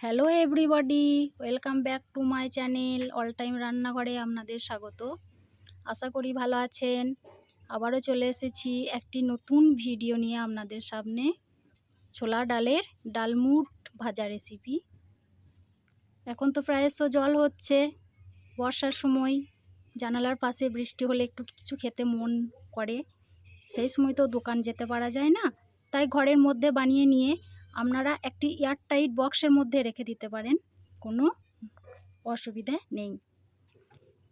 Hello everybody welcome back to my channel all time রান্নাঘরে আপনাদের স্বাগত আশা করি ভালো আছেন আবারও চলে এসেছি একটি নতুন ভিডিও নিয়ে আপনাদের সামনে ছোলা ডালের ডালমুট ভাজা রেসিপি এখন তো প্রায়শ জল হচ্ছে বর্ষার সময় জানালার পাশে বৃষ্টি হলে একটু কিছু খেতে মন করে সেই সময় তো দোকান যেতে পারা যায় না তাই ঘরের মধ্যে বানিয়ে নিয়ে আপনারা একটি এয়ারটাইট বক্সের মধ্যে রেখে দিতে পারেন, কোনো অসুবিধে নেই।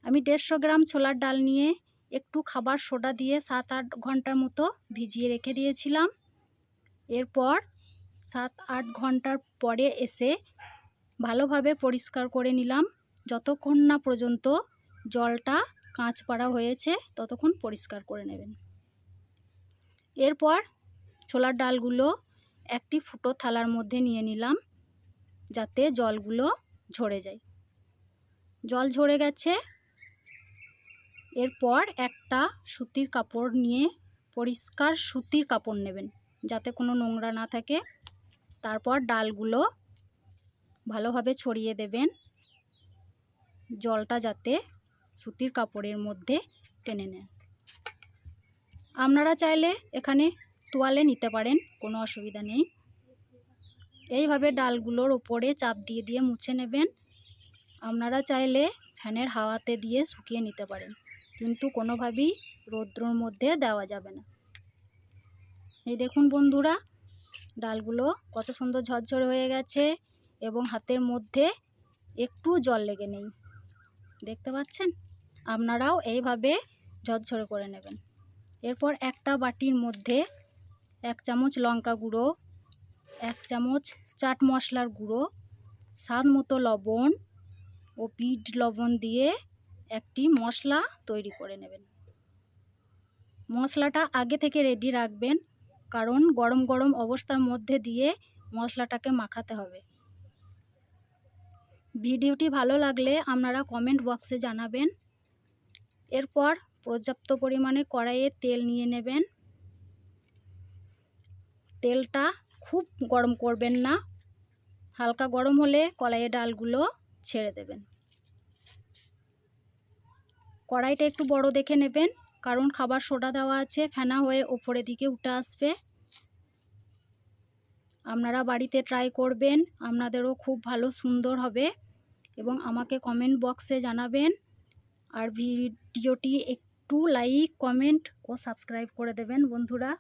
আমি দেড়শো গ্রাম ছোলার ডাল নিয়ে একটু খাবার সোডা দিয়ে সাত আট ঘণ্টার মতো ভিজিয়ে রেখে দিয়েছিলাম। এরপর সাত আট ঘণ্টার পরে এসে ভালোভাবে পরিষ্কার করে নিলাম। যতক্ষণ না পর্যন্ত জলটা কাঁচ পাড়া হয়েছে, ততক্ষণ পরিষ্কার করে নেবেন। এরপর ছোলার ডালগুলো একটি ফুটো থালার মধ্যে নিয়ে নিলাম যাতে জলগুলো ঝরে যায়। জল ঝরে গেছে। এরপর একটা সুতির কাপড় নিয়ে পরিষ্কার সুতির কাপড় নেবেন যাতে কোনো নোংরা না থাকে। তারপর ডালগুলো ভালোভাবে ছড়িয়ে দেবেন। জলটা যাতে সুতির কাপড়ের মধ্যে টেনে নেন আপনারা চাইলে এখানে তোয়ালে নিতে পারেন, কোনো অসুবিধা নেই। এইভাবে ডালগুলোর ওপরে চাপ দিয়ে দিয়ে মুছে নেবেন। আপনারা চাইলে ফ্যানের হাওয়াতে দিয়ে শুকিয়ে নিতে পারেন, কিন্তু কোনোভাবেই রৌদ্রর মধ্যে দেওয়া যাবে না। এই দেখুন বন্ধুরা, ডালগুলো কত সুন্দর ঝরঝরে হয়ে গেছে এবং হাতের মধ্যে একটু জল লেগে নেই। দেখতে পাচ্ছেন? আপনারাও এইভাবে ঝরঝরে করে নেবেন। এরপর একটা বাটির মধ্যে এক চামচ লঙ্কা গুঁড়ো, এক চামচ চাট মশলার গুঁড়ো, স্বাদ মতো লবণ ও বিট লবণ দিয়ে একটি মশলা তৈরি করে নেবেন। মশলাটা আগে থেকে রেডি রাখবেন, কারণ গরম গরম অবস্থার মধ্যে দিয়ে মশলাটাকে মাখাতে হবে। ভিডিওটি ভালো লাগলে আপনারা কমেন্ট বক্সে জানাবেন। এরপর পর্যাপ্ত পরিমাণে কড়াইয়ে তেল নিয়ে নেবেন। তেলটা খুব গরম করবেন না। হালকা গরম হলে কলাইয়ের ডালগুলো ছেড়ে দেবেন। কড়াইটা একটু বড় দেখে নেবেন, কারণ খাবার সোডা দেওয়া আছে, ফেনা হয়ে ওপরের দিকে উঠে আসবে। আপনারা বাড়িতে ট্রাই করবেন, আপনাদেরও খুব ভালো সুন্দর হবে এবং আমাকে কমেন্ট বক্সে জানাবেন। আর ভিডিওটি একটু লাইক কমেন্ট ও সাবস্ক্রাইব করে দেবেন বন্ধুরা।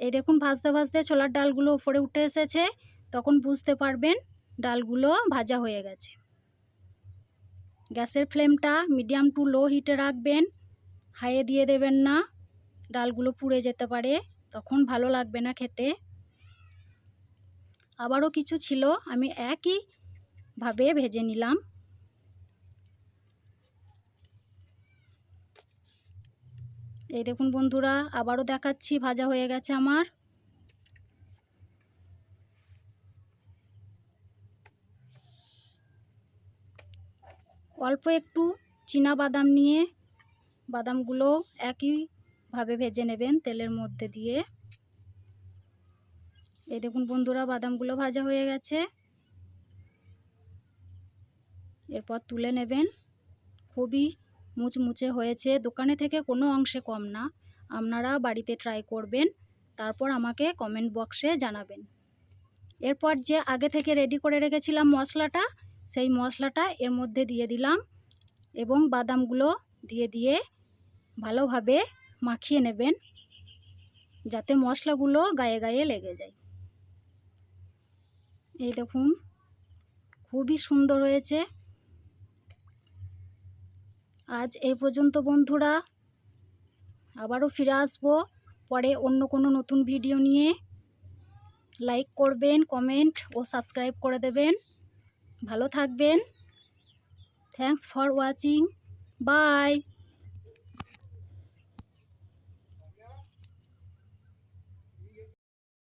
এই দেখুন ভাজতে ভাজতে ছোলার ডালগুলো উপরে উঠে এসেছে। তখন বুঝতে পারবেন ডালগুলো ভাজা হয়ে গেছে। গ্যাসের ফ্লেমটা মিডিয়াম টু লো হিটে রাখবেন। হাইয়ে দিয়ে দেবেন না। ডালগুলো পুড়ে যেতে পারে। তখন ভালো লাগবে না খেতে। আবারও কিছু ছিল, আমি একইভাবে ভেজে নিলাম। এই দেখুন বন্ধুরা, আবারও দেখাচ্ছি, ভাজা হয়ে গেছে আমার। অল্প একটু চীনা বাদাম নিয়ে বাদামগুলো একইভাবে ভেজে নেবেন তেলের মধ্যে দিয়ে। এই দেখুন বন্ধুরা, বাদামগুলো ভাজা হয়ে গেছে। এরপর তুলে নেবেন খুবই মুচমুচে হয়েছে। দোকানে থেকে কোনো অংশে কম না। আপনারা বাড়িতে ট্রাই করবেন, তারপর আমাকে কমেন্ট বক্সে জানাবেন। এরপর যে আগে থেকে রেডি করে রেখেছিলাম মশলাটা, সেই মশলাটা এর মধ্যে দিয়ে দিলাম এবং বাদামগুলো দিয়ে দিয়ে ভালোভাবে মাখিয়ে নেবেন, যাতে মশলাগুলো গায়ে গায়ে লেগে যায়। এই দেখুন, খুবই সুন্দর হয়েছে। আজ এই পর্যন্ত বন্ধুরা। আবারও ফিরে আসব পরে অন্য কোনো নতুন ভিডিও নিয়ে। লাইক করবেন, কমেন্ট ও সাবস্ক্রাইব করে দেবেন। ভালো থাকবেন। Thanks for watching. বাই।